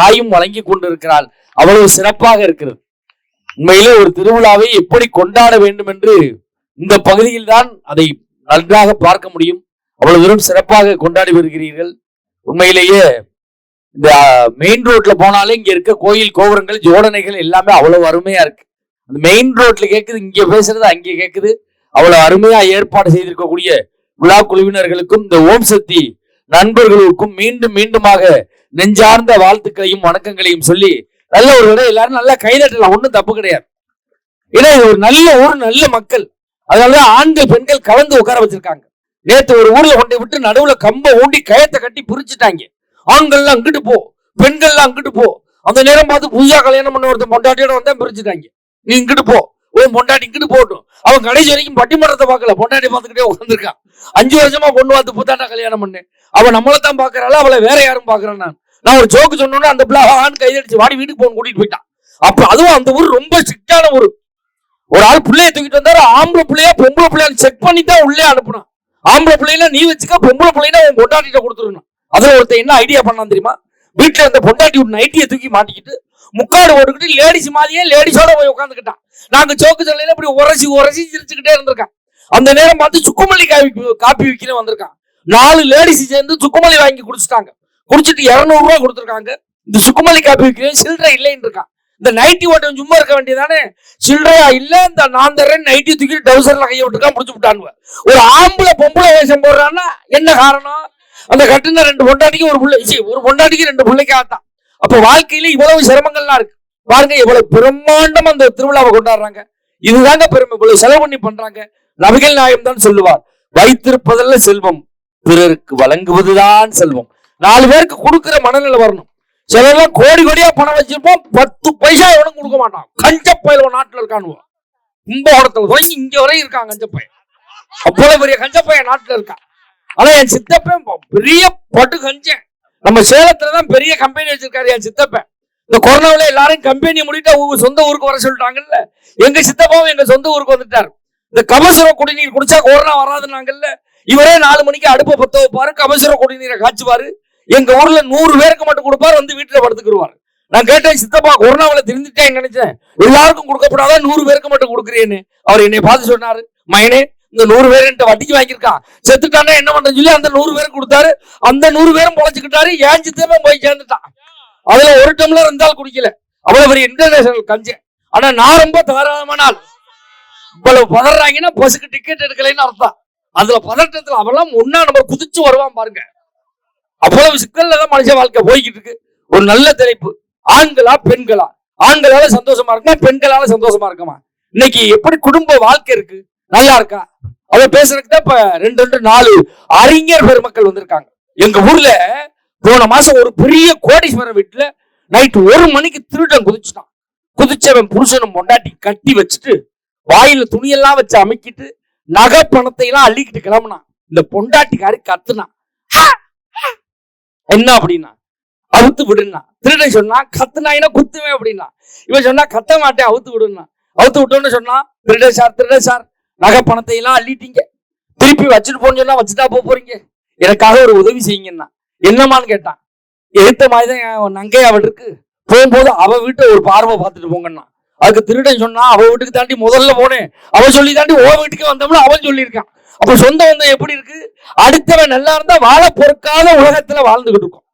தாயும் வழங்கி கொண்டிருக்கிறாள். அவ்வளவு சிறப்பாக இருக்கிறது. உண்மையிலே ஒரு திருவிழாவை எப்படி கொண்டாட வேண்டும் என்று இந்த பகுதியில் தான் அதை நன்றாக பார்க்க முடியும். அவ்வளவு தூரம் சிறப்பாக கொண்டாடி வருகிறீர்கள். உண்மையிலேயே இந்த மெயின் ரோட்ல போனாலே இங்க இருக்க கோயில் கோபுரங்கள் ஜோடனைகள் எல்லாமே அவ்வளவு அருமையா இருக்கு. அந்த மெயின் ரோட்ல கேட்குது இங்க பேசுறது அங்கே கேக்குது. அவ்வளவு அருமையா ஏற்பாடு செய்திருக்கக்கூடிய விழா குழுவினர்களுக்கும் இந்த ஓம் சக்தி நண்பர்களுக்கும் மீண்டும் மீண்டுமாக நெஞ்சார்ந்த வாழ்த்துக்களையும் வணக்கங்களையும் சொல்லி நல்ல ஒரு விட எல்லாரும் நல்லா கைதட்டலாம் ஒன்றும் தப்பு கிடையாது. ஏன்னா இது ஒரு நல்ல ஊர் நல்ல மக்கள். அதனாலதான் ஆண்கள் பெண்கள் கலந்து உட்கார வச்சிருக்காங்க. நேத்து ஒரு ஊர்ல கொண்டு விட்டு நடுவுல கம்ப ஊண்டி கயத்தை கட்டி பிரிச்சுட்டாங்க. ஆண்கள்லாம் அங்கிட்டு போ பெண்கள்லாம் அங்கிட்டு போ. அந்த நேரம் பார்த்து புதுசா கல்யாணம் பண்ண ஒருத்தன் பொண்டாட்டியோட வந்தா பிரிச்சுட்டாங்க. நீ இங்கிட்டு போ. உன் பொண்டாட்டி இங்கிட்டு போகட்டும். அவன் கடைசி வரைக்கும் பட்டிமன்றத்தை பார்க்கல. பொண்டாட்டி பார்த்துக்கிட்டே உட்காந்துருக்கான் அஞ்சு வருஷமா பொண்ணு பார்த்து புத்தாண்டா கல்யாணம் பண்ணு அவன் நம்மளை தான் பாக்குறாள் அவளை வேற யாரும் பாக்குறான் நான். நான் ஒரு ஜோக்கு சொன்னோன்னே அந்த பிள்ளை ஆண் கைதடிச்சு வாடி வீட்டுக்கு போன கூட்டிட்டு போயிட்டான். அப்ப அதுவும் அந்த ஊர் ரொம்ப ஸ்ட்ரிக்டான ஊர். ஒரு ஆள் பிள்ளைய தூக்கிட்டு வந்தாரு. ஆம்பளை பிள்ளையா பொம்பளை பிள்ளையான்னு செக் பண்ணி தான் உள்ளே அனுப்புனான். ஆம்பளை பிள்ளைல நீ வச்சுக்க பொம்பளை பிள்ளைனா உன் பொண்டாட்டிட்ட கொடுத்துருணும் அதுல ஒருத்தன் என்ன ஐடியா பண்ணான் தெரியுமா? வீட்டுல இருந்த பொண்டாட்டி ஒரு நைட்டியை தூக்கி மாட்டிக்கிட்டு முக்காடு போட்டுக்கிட்டு லேடிஸ் மாதிரியே லேடிஸோட போய் உட்காந்துக்கிட்டான் நாங்க சோக்கு சொல்லையில இப்படி உரசி உரசி சிரிச்சுக்கிட்டே இருந்திருக்கான். அந்த நேரம் பார்த்து சுக்குமல்லி காப்பி காப்பி விற்கிறேன் வந்திருக்கான். நாலு லேடிஸ் சேர்ந்து சுக்குமல்லி வாங்கி குடிச்சிட்டாங்க. குடிச்சிட்டு இருநூறு ரூபா கொடுத்துருக்காங்க. இந்த சுக்குமல்லி காப்பி சில்லறை இல்லைன்னு இருக்கான். இந்த நைட்டி ஓட்டம் சும்மா இருக்க வேண்டியதானே? சில்லறையா இல்ல இந்த நான் தரேன் நைட்டி தூக்கி டவுசர்ல கையை விட்டுருக்கான் முடிச்சு விட்டானுவ. ஒரு ஆம்பளை பொம்பளை வேஷம் போடுறான்னா என்ன காரணம்? அந்த கட்டுன ரெண்டு பொண்டாட்டிக்கு ஒரு பிள்ளை ஜி ஒரு பொண்டாட்டிக்கு ரெண்டு பிள்ளைக்கு ஆத்தான் அப்ப வாழ்க்கையில இவ்வளவு சிரமங்கள்லாம் இருக்கு. பாருங்க இவ்வளவு பிரம்மாண்டம் அந்த திருவிழாவை கொண்டாடுறாங்க. இதுதாங்க பெருமை. இவ்வளவு செலவு பண்ணி பண்றாங்க. நபிகள் நாயம் தான் சொல்லுவார் வைத்திருப்பதல்ல செல்வம் பிறருக்கு வழங்குவதுதான் செல்வம். நாலு பேருக்கு கொடுக்கிற மனநிலை வரணும். சிலர்லாம் கோடி கோடியா பணம் வச்சிருப்போம் பத்து பைசா எவனும் கொடுக்க மாட்டான். கஞ்ச பயில நாட்டுல இருக்கானுவோம் கும்பகோணத்துல தொடங்கி இங்க வரையும் இருக்கான் கஞ்ச பையன் அவ்வளவு பெரிய கஞ்ச பையன் நாட்டுல இருக்கான் ஆனா என் சித்தப்பன் பெரிய பட்டு கஞ்சன். நம்ம சேலத்துல தான் பெரிய கம்பெனி வச்சிருக்காரு என் சித்தப்பன். இந்த கொரோனாவுல எல்லாரும் கம்பெனி முடிட்டு சொந்த ஊருக்கு வர சொல்லிட்டாங்கல்ல. எங்க சித்தப்பாவும் எங்க சொந்த ஊருக்கு வந்துட்டாரு. இந்த கபசுர குடிநீர் குடிச்சா கொரோனா வராதுனாங்கல்ல இவரே நாலு மணிக்கு அடுப்பை பத்த வைப்பாரு கபசுர குடிநீரை காய்ச்சுவாரு. எங்க ஊர்ல நூறு பேருக்கு மட்டும் கொடுப்பாரு வந்து வீட்டுல படுத்துக்கிடுவார் நான் கேட்டேன் சித்தப்பா கொரோனாவில் திருந்துட்டேன் நினைச்சேன். எல்லாருக்கும் கொடுக்கப்படாதான் நூறு பேருக்கு மட்டும் கொடுக்குறேன்னு. அவர் என்னை பார்த்து சொன்னாரு மயனே இந்த நூறு பேர் என்கிட்ட வட்டிக்கு வாங்கியிருக்கான் செத்துட்டானா என்ன பண்றேன்னு சொல்லி அந்த நூறு பேருக்கு கொடுத்தாரு. அந்த நூறு பேரும் பொழைச்சுக்கிட்டாரு ஏன் சித்தப்பன் போய் சேர்ந்துட்டான்? அதுல ஒரு டம்ளர் இருந்தால் குடிக்கல. அவ்வளவு பெரிய இன்டர்நேஷனல் கஞ்சன் ஆனா நான் ரொம்ப தாராளமான ஆள் இவ்வளவு பதறாங்கன்னா பஸ்ஸுக்கு டிக்கெட் எடுக்கலைன்னு அர்த்தம். அதுல பதட்டத்துல அவெல்லாம் ஒன்னா நம்ம குதிச்சு வருவான் பாருங்க. அவ்வளவு சிக்கல்ல தான் மனுஷ வாழ்க்கை போய்கிட்டு இருக்கு. ஒரு நல்ல தலைப்பு ஆண்களா பெண்களா? ஆண்களால சந்தோஷமா இருக்குமா பெண்களால சந்தோஷமா இருக்குமா? இன்னைக்கு எப்படி குடும்ப வாழ்க்கை இருக்கு? நல்லா இருக்கா? அவ பேசுறதுக்கு தான் இப்ப ரெண்டு ரெண்டு நாலு அறிஞர் பெருமக்கள் வந்திருக்காங்க. எங்க ஊர்ல போன மாசம் ஒரு பெரிய கோடீஸ்வரர் வீட்டுல நைட் ஒரு மணிக்கு திருடன் குதிச்சுட்டான். குதிச்சவன் புருஷனும் பொண்டாட்டி கட்டி வச்சுட்டு வாயில துணியெல்லாம் வச்சு அமைக்கிட்டு நகை பணத்தை எல்லாம் அள்ளிக்கிட்டு கிளம்புனான். இந்த பொண்டாட்டிக்காரி கத்துனான். என்ன அப்படின்னா? அவுத்து விடுனா திருடன் சொன்னா கத்துனாயினா குத்துவேன் அப்படின்னா. இவன் சொன்னா கத்த மாட்டேன் அவுத்து விடுனா அவுத்து விட்டோன்னு சொன்னா திருட சார் திருட சார் நகை பணத்தை எல்லாம் அள்ளிட்டீங்க. திருப்பி வச்சுட்டு போன்னு சொன்னா வச்சுட்டா போக போறீங்க. எனக்காக ஒரு உதவி செய்யுங்கன்னா. என்னமான்னு கேட்டான். எடுத்த மாதிரி தான் என் நங்கை அவள் இருக்கு. போகும்போது அவ வீட்டை ஒரு பார்வை பார்த்துட்டு போங்கன்னா அதுக்கு திருடன் சொன்னா அவ வீட்டுக்கு தாண்டி முதல்ல போனேன். அவன் சொல்லி தாண்டி ஓ வீட்டுக்கு வந்தோம்னு அவன் சொல்லியிருக்கான். அப்ப சொந்த பந்தம் எப்படி இருக்கு? அடுத்தவன் நல்லா இருந்தா வாழ பொறுக்காத உலகத்துல வாழ்ந்துகிட்டு இருக்கோம்.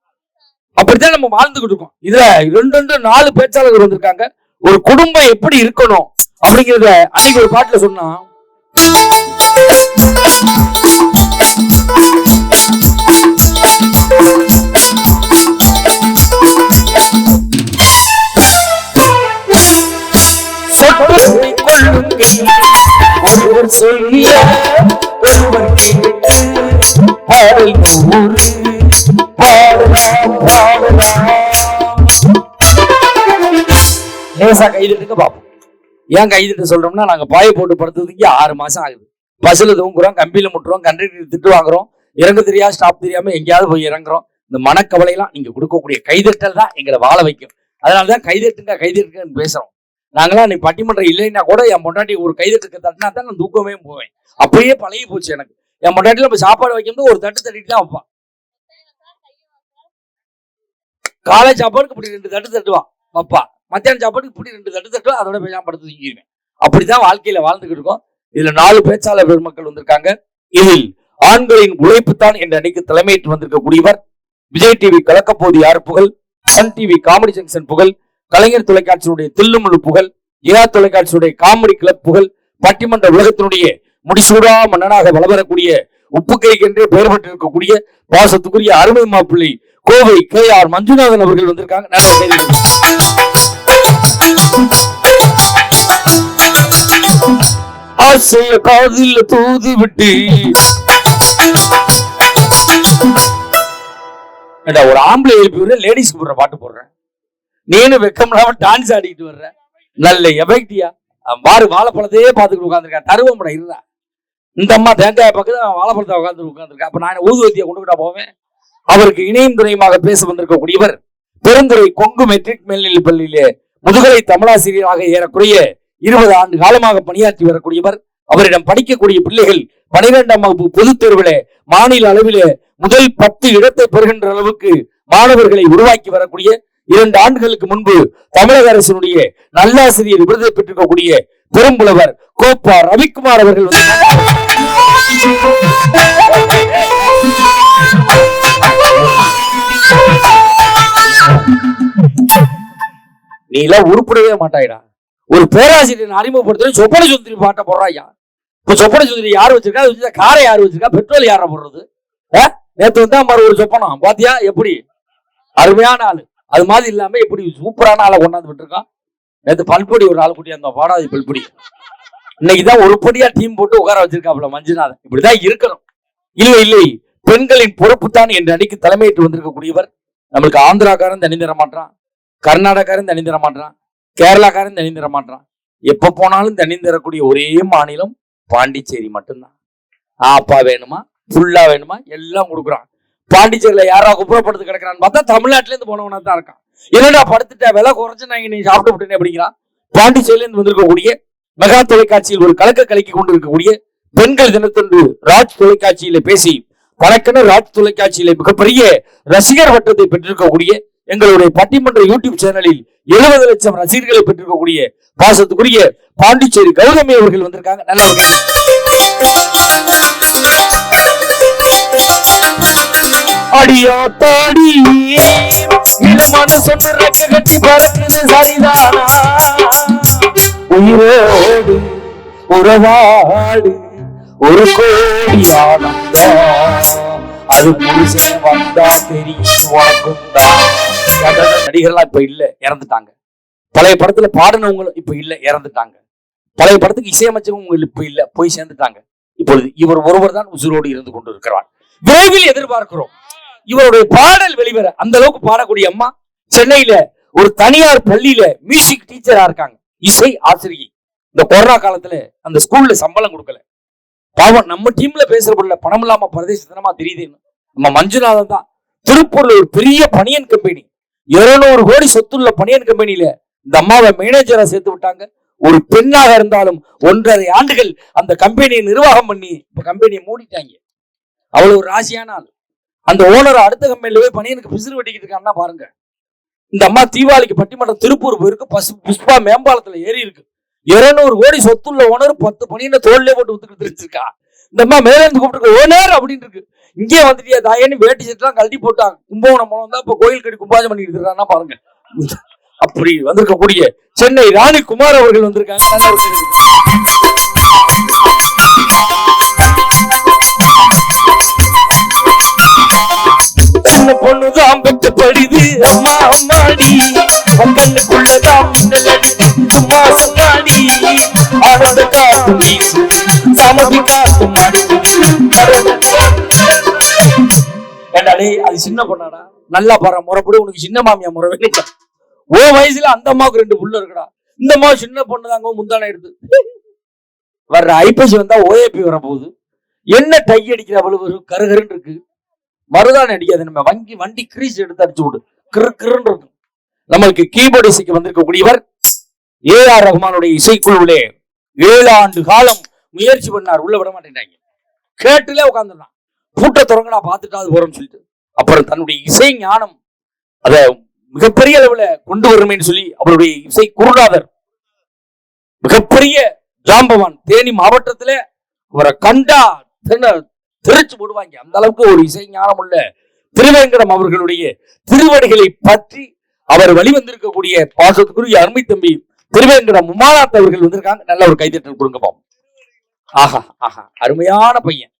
அப்படித்தான் நம்ம வாழ்ந்துகிட்டு இருக்கோம். இதுல ரெண்டு ரெண்டு நாலு பேச்சாளர்கள் வந்திருக்காங்க. ஒரு குடும்பம் எப்படி இருக்கணும்? அப்படிங்கறத அன்னைக்கு ஒரு பாட்டுல சொன்னா சொல்லிய ஒருவர் கேட்டு பாடல் நூறு பாடலாம் பாடலாம் லேசா கைதட்டுங்க பாப்போம். ஏன் கைதட்டு சொல்றோம்னா நாங்க பாய போட்டு படுத்ததுக்கு ஆறு மாசம் ஆகுது. பஸ்ல தூங்குறோம் கம்பியில முட்டுறோம் கண்டக்டர் திட்டு வாங்குறோம். இறங்க தெரியாது ஸ்டாப் தெரியாம எங்கேயாவது போய் இறங்குறோம். இந்த மனக்கவலையெல்லாம் நீங்க கொடுக்கக்கூடிய கைதட்டல் தான் எங்களை வாழ வைக்கும். அதனாலதான் கைதட்டுங்க கைதட்டுங்கன்னு பேசுறோம். நாங்களாம் நீ பட்டிமன்றம் இல்லைன்னா கூட என் பொண்டாட்டி ஒரு கைதட்டுக்கு தட்டினா தான் நான் தூக்கமே போவேன். அப்படியே பழகி போச்சு எனக்கு. என் பொண்டாட்டியில் இப்ப சாப்பாடு வைக்கும்போது ஒரு தட்டு தட்டிட்டு தான் வைப்பான். காலை சாப்பாடுக்கு இப்படி ரெண்டு தட்டு தட்டுவான். பப்பா மத்தியானம் சாப்பாடுக்கு இப்படி ரெண்டு தட்டு தட்டுவான். அதோட பேசாம படுத்து தூங்கிடுவேன். அப்படிதான் வாழ்க்கையில வாழ்ந்துகிட்டு இருக்கோம். இதுல நாலு பேச்சாளர் பெருமக்கள் வந்திருக்காங்க. இதில் ஆண்களின் உழைப்புத்தான் என்ற அன்னைக்கு தலைமையேற்று வந்திருக்கக்கூடியவர். விஜய் டிவி கலக்கப்போது யார் புகழ்? சன் டிவி காமெடி ஜங்ஷன் புகழ். கலைஞர் தொலைக்காட்சியினுடைய தில்லுமுள்ளு புகழ் ஏஆ தொலைக்காட்சியுடைய காமெடி கிளப் புகழ் பட்டிமன்ற உலகத்தினுடைய முடிசூடா மன்னனாக வளவரக்கூடிய உப்புக்கைக்கென்றே பெயர் பெற்றிருக்கக்கூடிய பாசத்துக்குரிய அருமை மாப்பிள்ளை கோவை கே ஆர் மஞ்சுநாதன் அவர்கள் வந்திருக்காங்க. நல்ல செய்தி. ஆசைய காதில் தூது விட்டு. ஒரு ஆம்பளை எழுப்பி லேடிஸ் லேடிஸ்க்கு போடுற பாட்டு போடுறேன். நீனு வெக்கம் இல்லாம டான்ஸ் ஆடிட்டு வர்ற. நல்ல எபக்தியா பாரு வாழைப்பழத்தையே பார்த்துக்கிட்டு உட்காந்துருக்கான் தருவம் இருந்தா இந்த அம்மா தேங்காய் பக்கத்துல வாழைப்பழத்தை உட்காந்து உட்காந்துருக்கா அப்ப நான் ஊதுவத்தியை கொண்டுகிட்டா போவேன். அவருக்கு இணையும் துணையுமாக பேச வந்திருக்கக்கூடியவர் பெருந்துறை கொங்கு மெட்ரிக் மேல்நிலைப் பள்ளியிலே முதுகலை தமிழாசிரியராக ஏறக்குறைய இருபது ஆண்டு காலமாக பணியாற்றி வரக்கூடியவர் அவரிடம் படிக்கக்கூடிய பிள்ளைகள் பனிரெண்டாம் வகுப்பு பொதுத் தேர்விலே மாநில அளவிலே முதல் பத்து இடத்தை பெறுகின்ற அளவுக்கு மாணவர்களை உருவாக்கி வரக்கூடிய இரண்டு ஆண்டுகளுக்கு முன்பு தமிழக அரசினுடைய நல்லாசிரியர் விருதை பெற்றிருக்கக்கூடிய பெரும்புலவர் கோப்பா ரவிக்குமார் அவர்கள் நீ எல்லாம் உருப்படவே மாட்டாயிடா. ஒரு பேராசிரியர் அறிமுகப்படுத்த சொப்பன சுந்தரி பாட்டை போடுறாயா இப்ப சொப்பன சுந்தரி யார் வச்சிருக்கா? வச்சிருக்கா காரை யார் வச்சிருக்கா? பெட்ரோல் யார போடுறது? ஆ? நேத்து வந்தா மாதிரி ஒரு சொப்பனம். பாத்தியா? எப்படி? அருமையான ஆளு. அது மாதிரி இல்லாம எப்படி சூப்பரான ஆளை கொண்டாந்து விட்டுருக்கான்? நேற்று பல்பொடி ஒரு ஆள் கூட்டி அந்த பாடாதி பல்பொடி. இன்னைக்குதான் படியா டீம் போட்டு உட்கார வச்சிருக்காப்புல மஞ்சுநாதன். இப்படிதான் இருக்கணும். இல்லை இல்லை. பெண்களின் பொறுப்பு தான் என்று அன்னைக்கு தலைமையிட்டு வந்திருக்கக்கூடியவர் நம்மளுக்கு ஆந்திராக்காரன் தனி தர மாட்டான் கர்நாடகாரன் தனி தர மாட்டான் கேரளாக்காரன் தனி தர மாட்டான் எப்ப போனாலும் தனி தரக்கூடிய ஒரே மாநிலம் பாண்டிச்சேரி மட்டும்தான். ஆப்பா வேணுமா? ஃபுல்லா வேணுமா? எல்லாம் கொடுக்குறான். பாண்டிச்சேரியில யாரா குப்புறப்படுத்து கிடக்குறான்னு பார்த்தா தமிழ்நாட்டுல இருந்து போனவனா தான் இருக்கான். என்னடா படுத்துட்ட? விலை குறைஞ்சு நான் நீ சாப்பிட்டு விட்டேன் அப்படிங்கிறான். பாண்டிச்சேரியில இருந்து வந்திருக்கக்கூடிய மெகா தொலைக்காட்சியில் ஒரு கலக்க கலக்கி கொண்டு இருக்கக்கூடிய பெண்கள் தினத்தன்று ராஜ் தொலைக்காட்சியில பேசி தனக்கென ராஜ் தொலைக்காட்சியில மிகப்பெரிய ரசிகர் வட்டத்தை பெற்றிருக்கக்கூடிய எங்களுடைய பட்டிமன்ற யூடியூப் சேனலில் எழுபது லட்சம் ரசிகர்களை பெற்றிருக்கக்கூடிய பாசத்துக்குரிய பாண்டிச்சேரி கௌதமி அவர்கள் வந்திருக்காங்க. நல்லா அடியா தாடி. சொன்ன ரெக்க கட்டி பறக்குது சரிதானா? உயிரோடு உறவாடு ஒரு கோடி ஆனந்தம் அது புருஷன் வந்தா தெரியும் நடிகர்லாம் இப்ப இல்ல இறந்துட்டாங்க. பழைய படத்துல பாடினவங்களும் இப்ப இல்ல இறந்துட்டாங்க. பழைய படத்துக்கு இசையமைச்சவங்க இப்ப இல்ல போய் சேர்ந்துட்டாங்க. இப்பொழுது இவர் ஒருவர் தான் உசுரோடு இருந்து கொண்டு இருக்கிறார் விரைவில் எதிர்பார்க்கிறோம். இவருடைய பாடல் வெளிவர அந்த அளவுக்கு பாடக்கூடிய அம்மா சென்னையில ஒரு தனியார் பள்ளியில மியூசிக் டீச்சரா இருக்காங்க. இசை ஆசிரியை. இந்த கொரோனா காலத்துல அந்த ஸ்கூல்ல சம்பளம் கொடுக்கல. பாவம் நம்ம டீம்ல பேசுற பொருள் பணம் இல்லாம பிரதேசத்தனமா தெரியுதுன்னு நம்ம மஞ்சுநாதன் தான். திருப்பூர்ல ஒரு பெரிய பனியன் கம்பெனி இருநூறு கோடி சொத்துள்ள பனியன் கம்பெனியில இந்த அம்மாவை மேனேஜரா சேர்த்து விட்டாங்க. ஒரு பெண்ணாக இருந்தாலும் ஒன்றரை ஆண்டுகள் அந்த கம்பெனியை நிர்வாகம் பண்ணி இப்ப கம்பெனியை மூடிட்டாங்க. அவ்வளவு ஒரு ராசியான ஆள். அந்த ஓனர் அடுத்த கம்பெனில போய் பனியனுக்கு பிசிறு வெட்டிக்கிட்டு இருக்கான்னா பாருங்க. இந்த அம்மா தீபாவளிக்கு பட்டிமன்றம் திருப்பூர் போயிருக்கு பசு புஷ்பா மேம்பாலத்துல ஏறி இருக்கு. இருநூறு கோடி சொத்துள்ள ஓனர் பத்து பனியனை தோல்லே போட்டு வித்துக்கிட்டு தெரிஞ்சிருக்கா இந்த அம்மா மேல இருந்து கூப்பிட்டு ஓனர் அப்படின்னு இருக்கு. இங்கே வந்துட்டியா தாயன்னு வேட்டி சட்டெல்லாம் கழட்டி போட்டாங்க. கும்பகோணம் போனோம் தான் இப்ப கோயில் கட்டி கும்பாஜம் பண்ணிட்டு இருக்கான்னா பாருங்க. அப்படி வந்திருக்கக்கூடிய சென்னை ராணி குமார் அவர்கள் வந்திருக்காங்க. சின்ன பொண்ணுதான் பெற்ற படிது அம்மா அம்மாடி கண்ணுக்குள்ளதான் மின்னல் அடிச்சு சும்மா சொன்னாடி ஆனந்த காத்து வீசு சமதி காத்து ஏண்டா அது சின்ன பொண்ணாடா. நல்லா பாரு முறைப்படி உனக்கு சின்ன மாமியா முறை வேணும் ஓ வயசுல அந்த அம்மாவுக்கு ரெண்டு புள்ள இருக்குடா. இந்த அம்மா சின்ன பொண்ணு தாங்க முந்தான எடுத்து. வர்ற ஐப்பசி வந்தா ஓஏபி வர போகுது என்ன டை அடிக்கிற அவ்வளவு கருகருன்னு இருக்கு. மருதாணி அடிக்காது நம்ம வங்கி வண்டி கிரீஸ் எடுத்து அடிச்சு விடு. கிரு கிருன்னு இருக்கும். நம்மளுக்கு கீபோர்டு இசைக்கு வந்திருக்கக்கூடியவர் ஏ ஆர் ரஹ்மானுடைய இசைக்குழுவிலே ஏழு ஆண்டு காலம் முயற்சி பண்ணார். உள்ள விட மாட்டேங்கிறாங்க கேட்டுலே உட்காந்துருந்தான் பூட்டை திறங்கடா பார்த்துட்டா அது போறேன்னு சொல்லிட்டு. அப்புறம் தன்னுடைய இசை ஞானம் அதை மிகப்பெரிய அளவுல கொண்டு வருமேன்னு சொல்லி அவருடைய இசை குருநாதர் மிகப்பெரிய ஜாம்பவான் தேனி மாவட்டத்துல அவரை கண்டா தெரிச்சு போடுவாங்க அந்த அளவுக்கு ஒரு இசை ஞானம் உள்ள திருவேங்கடம் அவர்களுடைய திருவடிகளை பற்றி அவர் வழிவந்திருக்கக்கூடிய பாசத்துக்குரிய அருமை தம்பி திருவேங்கடம் உமாநாத் அவர்கள் வந்திருக்காங்க. நல்ல ஒரு கைதட்டல் கொடுங்க பாப்போம் ஆஹா ஆஹா அருமையான பையன்.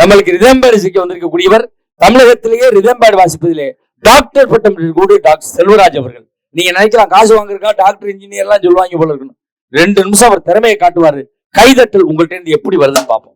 நம்மளுக்கு ரிதம்பேடு சிக்க வந்திருக்கக்கூடியவர் தமிழகத்திலேயே ரிதம்பேடு வாசிப்பதிலே டாக்டர் பட்டம் கூட டாக்டர் செல்வராஜ் அவர்கள். நீங்க நினைக்கலாம் காசு வாங்குறக்கா டாக்டர் இன்ஜினியர் எல்லாம் சொல்லுவாங்க போல இருக்கணும் ரெண்டு நிமிஷம் அவர் திறமையை காட்டுவாரு. கைதட்டல் உங்கள்கிட்ட இருந்து எப்படி வருதுன்னு பார்ப்போம்.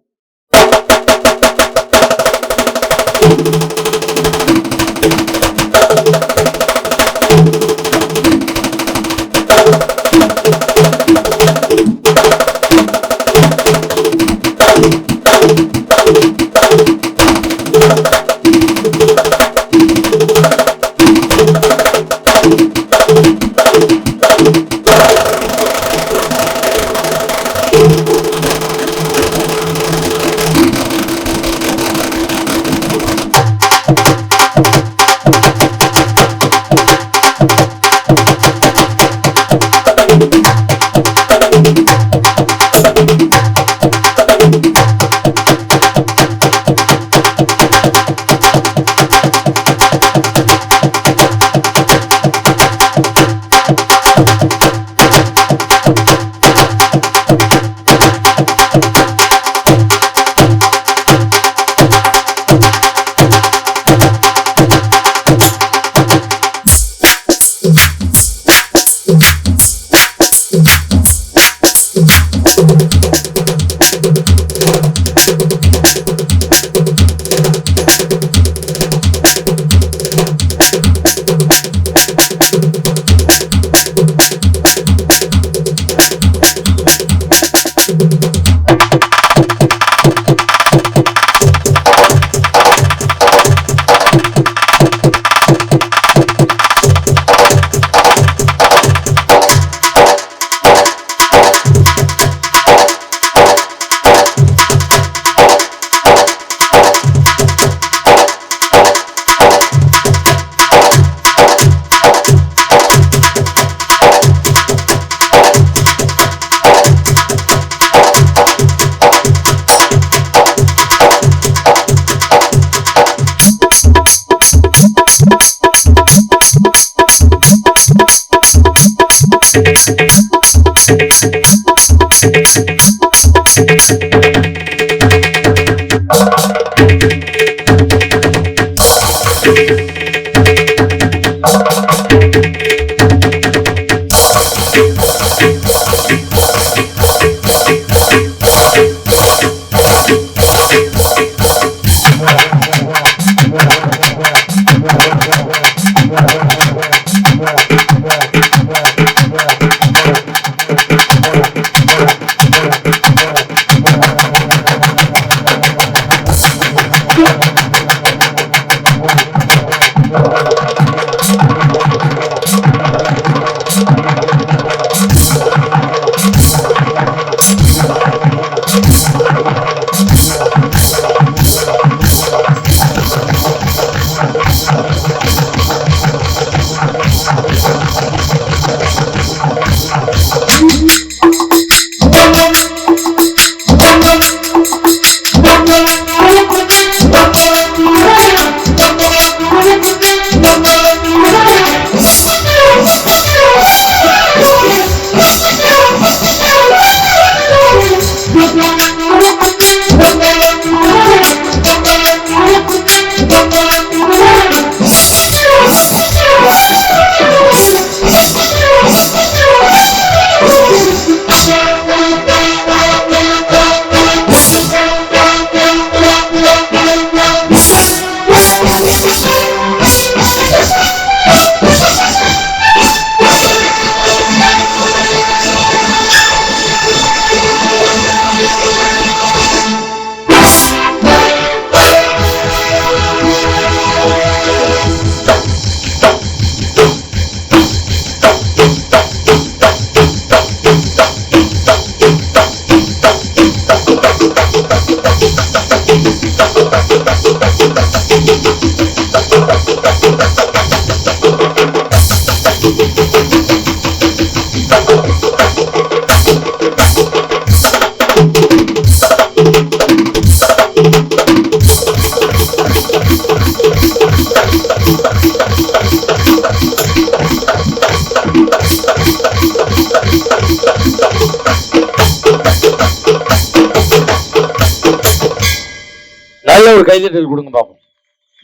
ஒரு கைதட்டல் கொடுங்க பார்ப்போம்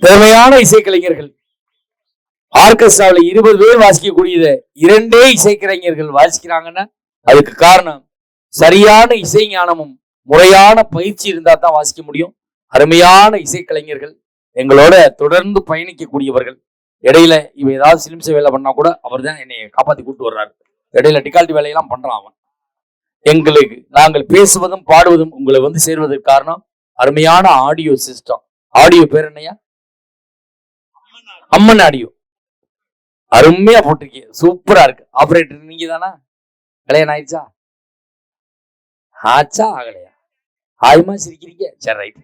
திறமையான இசைக்கலைஞர்கள். ஆர்கெஸ்ட்ராவில் இருபது பேர் வாசிக்கக்கூடியத இரண்டே இசைக்கலைஞர்கள் வாசிக்கிறாங்கன்னா அதுக்கு காரணம் சரியான இசை ஞானமும் முறையான பயிற்சி இருந்தால் தான் வாசிக்க முடியும். அருமையான இசைக்கலைஞர்கள் எங்களோட தொடர்ந்து பயணிக்கக்கூடியவர்கள். இடையில இவ ஏதாவது சிலிம்ச வேலை பண்ணா கூட அவர் தான் என்னை காப்பாற்றி கூட்டு வர்றாரு. இடையில டிகால்ட்டி வேலையெல்லாம் பண்றான் அவன். எங்களுக்கு நாங்கள் பேசுவதும் பாடுவதும் உங்களை வந்து சேர்வதற்கு காரணம் அருமையான ஆடியோ சிஸ்டம் ஆடியோ பேர் என்னையா அம்மன் ஆடியோ அருமையா போட்டிருக்கீங்க சூப்பரா இருக்கு. ஆபரேட்டர் நீங்க தானா கல்யாணம் ஆயிடுச்சா? ஆச்சா? ஆகலையா? ஆயுமா சிரிக்கிறீங்க சரி ரைட்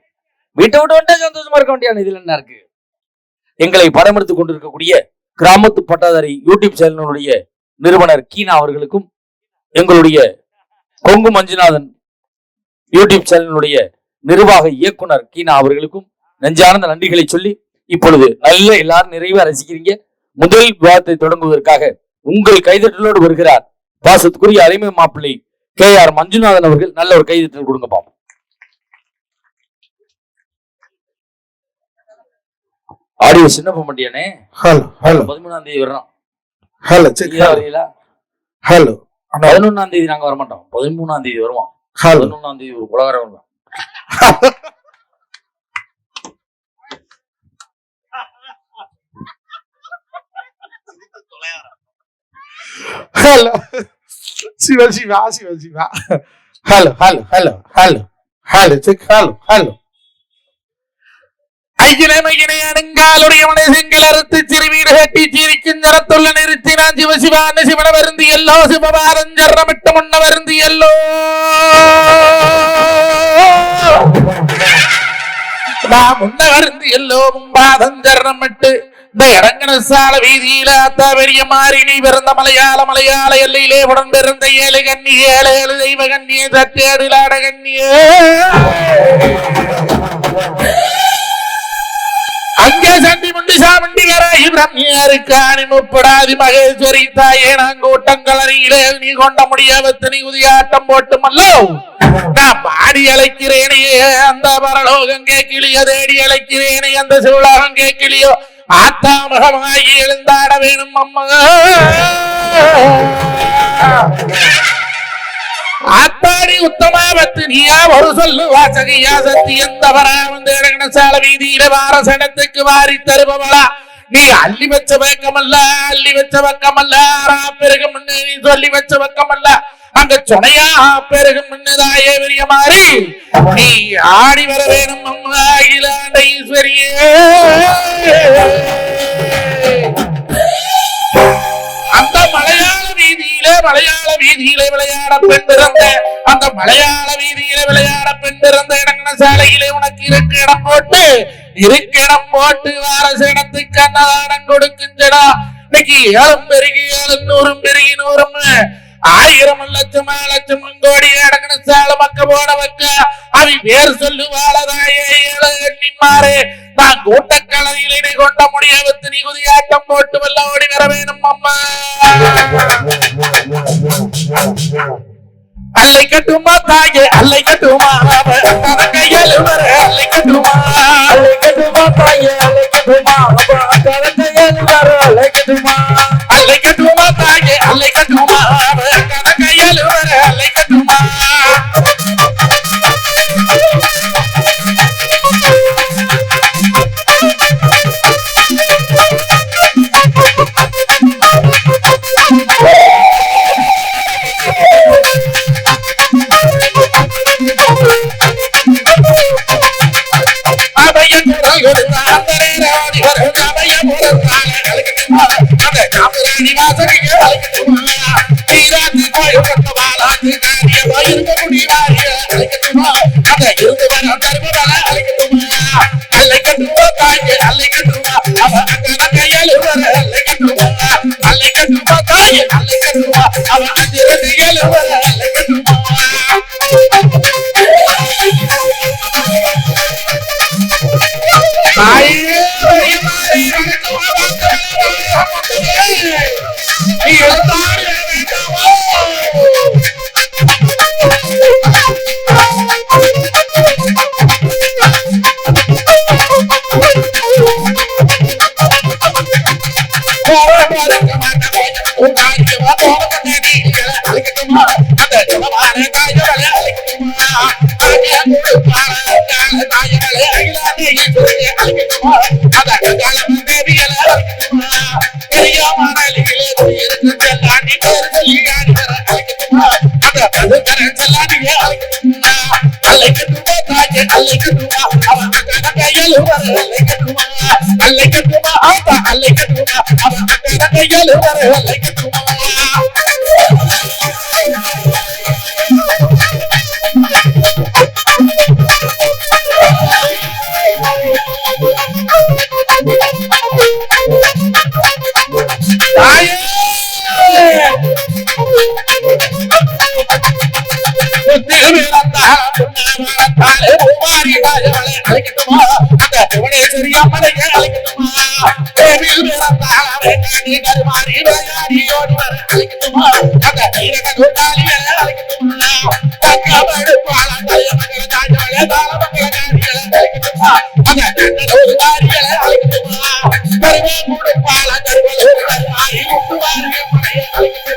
வீட்டை விட்டு வந்தா சந்தோஷமா இருக்க வேண்டியான இதுல என்ன இருக்கு? எங்களை படம் எடுத்துக் கொண்டிருக்கக்கூடிய கிராமத்து பட்டாதாரி யூடியூப் சேனலுடைய நிறுவனர் கீனா அவர்களுக்கும் எங்களுடைய கொங்கு மஞ்சுநாதன் யூடியூப் சேனலுடைய நிர்வாக இயக்குனர் கீனா அவர்களுக்கும் நெஞ்சார்ந்த நன்றிகளை சொல்லி இப்பொழுது நல்ல எல்லாரும் நிறைவா ரசிக்கிறீங்க. முதல் விவாதத்தை தொடங்குவதற்காக உங்கள் கைதட்டலோடு வருகிறார் பாசத்துக்குரிய அருமை மாப்பிள்ளை கே ஆர் மஞ்சுநாதன் அவர்கள். நல்ல ஒரு கைதட்டல் கொடுங்க பாப்போம். ஆடியோ சின்ன பண்டியானே ஹலோ ஹலோ. பதிமூணாம் தேதி வரணும் ஹலோ வரீங்களா? ஹலோ. பதினொன்னாம் தேதி நாங்க வரமாட்டோம். பதிமூணாம் தேதி வருவோம். பதினொன்னாம் தேதி ஒரு உலகரம் வருவோம் hello Siva Siva Siva Siva hello hello hello hello hello check hello hello ஐயனே மையனே அணுங்காலுடைய மனசெங்கில் அறுத்து சிறுவீடு கட்டி சிரிக்கும் ஜரத்துள்ள நிறுத்தி நான் சிவ சிவான சிவன வருந்தி எல்லோ சிவபாரஞ்சரமிட்டு முன்ன வருந்தி எல்லோ. நான் முன்ன வருந்தி எல்லோ மும்பாதஞ்சரமிட்டு இந்த இறங்கன சால வீதியில அத்தா பெரிய மாறி நீ பிறந்த மலையாள மலையாள எல்லையிலே உடன் பிறந்த ஏழு கண்ணி ஏழு ஏழு தெய்வ கண்ணியே தட்டேடிலாட கண்ணியே அங்கே சண்டி முண்டி சாமண்டி கராகி பிரம்மியாருக்காணி முப்படாதி மகேஸ்வரி தாயே நாங்கூட்டங்கள் அருகிலே நீ கொண்ட முடியாவத்து நீ உதியாட்டம் போட்டுமல்லோ? நான் பாடி அழைக்கிறேனே அந்த பரலோகம் கேட்கலையோ தேடி அழைக்கிறேனே அந்த சிவலோகம் கேட்கலையோ ஆத்தாமகமாகி எழுந்தாட வேணும் அம்மா. ஆத்தாடி உத்தமாபத்து நீயா ஒரு சொல்லு வாசகையா சத்தி எந்த வராமந்து இறங்கின சால வீதியில வாரசனத்துக்கு வாரி தருபவளா. நீ அள்ளி வச்ச பக்கமல்ல அள்ளி வச்ச பக்கமல்ல பெருகும் நீ சொல்லி வச்ச பக்கமல்ல. அங்க சொனையா பெருகும் தாயே பெரிய மாறி நீ ஆடி வர வேணும் அம்மா அகிலாண்ட ஈஸ்வரியே. அந்த மலையாள வீதியிலே மலையாள வீதியிலே விளையாட பெண் பிறந்த. அந்த மலையாள வீதியிலே விளையாட பெண் பிறந்த இடங்கன சாலையிலே உனக்கு இருக்கு இடம் போட்டு. இருக்கு இடம் போட்டு வாரசனத்துக்கு அன்னதானம் கொடுக்குஞ்சடா இன்னைக்கு ஏழும் பெருகி ஏழு நூறும் பெருகி நூறும். ஆயிரம் லட்சமா லட்சம் கோடி அடங்கின சால மக்க போட வைக்க அவை வேறு சொல்லு வாழதாயே ஏழு எண்ணிமாறு நான் கூட்டக்கலரியிலே கொண்ட முடியாவத்து நீ குதியாட்டம் போட்டு வல்ல ஓடி வர வேணும் அம்மா. அல்லை கட்டுமா தாயே அல்லை கட்டுமா கையில் வர அல்லை கட்டுமா. அல்லை கட்டுமா தாயே அல்லை கட்டுமா கையில் வர அல்லை கட்டுமா. அல்லை கட்டுமா தாயே அல்லை கட்டுமா கையில் வர அல்லை I'm not going to be able to. I'm not going to be. Hey.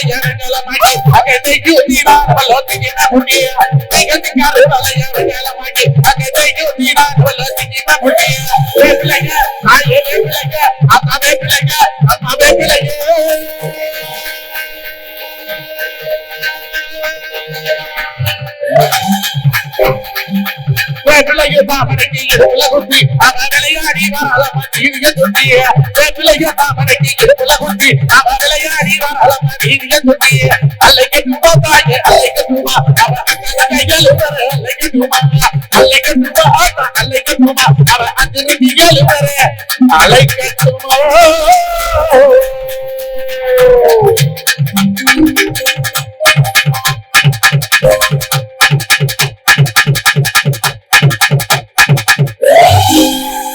வலையரங்கல மாட்டி அகத்தை ஜோதிடார் வல்லோசிக்கின முடிய கைகதிக்கார வலையரங்கல மாட்டி அகத்தை ஜோதிடார் வல்லோசிக்கின முடிய பிள்ளைங்க ஆயே பிள்ளைங்க வேப்பிலையோ தாமரைக்கு எடுத்துல குத்தி அவளையாடி வாழ மதியினிய துண்டிய வேப்பிலையோ தாமரைக்கு எடுத்துல குத்தி அவளையாடி வாழ மதியினிய துண்டிய அல்லைக்கு தும்பா தாய அல்லைக்கு தும்பா அவகையல் வர அல்லைக்கு தும்பா அல்லைக்கு தும்பா ஆட்டா அல்லைக்கு தும்பா